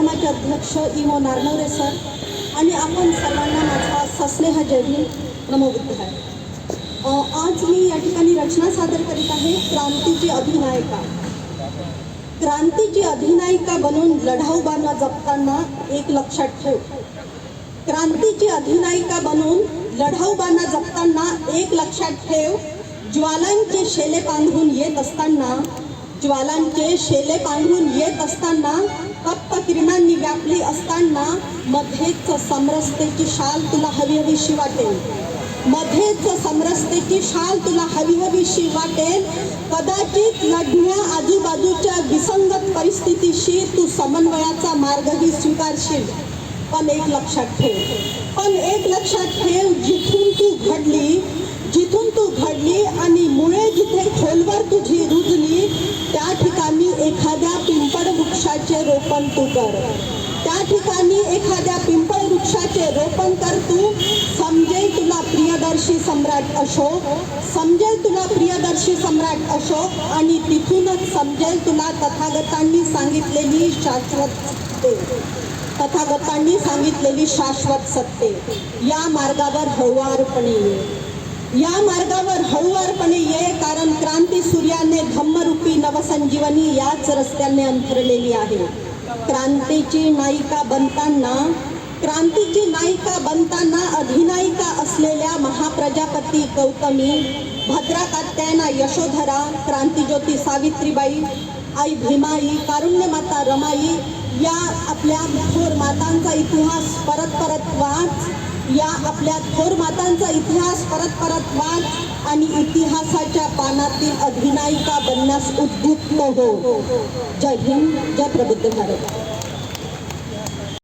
कार्यक्रमाचे अध्यक्ष इमो नारनवरे सर आणि आपण सर्वांना माझा सस्नेह जय नमोबुद्ध. आहे आज मी या ठिकाणी रचना सादर करीत आहे क्रांतीची अधिनायिका. क्रांतीची अधिनायिका बनून लढाऊ बाणा जपताना एक लक्षात ठेव. क्रांतीची अधिनायिका बनून लढाऊ बाणा जपताना एक लक्षात ठेव. ज्वालांचे शेले पांघरून येत असताना ज्वालांचे शेले पांघरून येत असताना तप्त किरणांनी व्यापली असताना मध्येच समरसतेची शाल तुला हवी हवीशी वाटेल. मध्येच समरसतेची शाल तुला हवी हवीशी वाटेल. कदाचित लढण्या आजूबाजूच्या विसंगत परिस्थितीशी तू समन्वयाचा मार्गही स्वीकारशील. पण एक लक्षात ठेव. पण एक लक्षात ठेव जिथून तू घडली जिथून तू घडली आणि मुळे जिथे खोलवर तुझी रुजली त्या ठिकाणी एखाद्या पिंपळ वृक्षाचे रोपण तू कर. त्या ठिकाणी एखाद्या पिंपळ वृक्षाचे रोपण कर तू. समजेल तुला प्रियदर्शी सम्राट अशोक. समजेल तुला प्रियदर्शी सम्राट अशोक. आणि तिथूनच समजेल तुला तथागतांनी सांगितलेली शाश्वत सत्ते. तथागतांनी सांगितलेली शाश्वत सत्य या मार्गावर हळुवारपणे ये. या मार्गावर हळुवारपणे ये कारण क्रांती सूर्याने धम्मरूपी नवसंजीवनी याच रस्त्याने अंतरलेली आहे. क्रांतीची नायिका बनताना क्रांतीची नायिका बनताना अधिनायिका असलेल्या महाप्रजापती गौतमी भद्राकात्यायना यशोधरा क्रांतीज्योती सावित्रीबाई आई भीमाई कारुण्यमाता रमाई या आपल्या थोर मातांचा इतिहास परत परत वाच या आपल्या थोर मातांचा इतिहास परत परत वाच आणि इतिहासा पानातील अधिनायिका बनण्यास उद्युक्त हो. जय हिंद जय प्रबुद्ध भारत.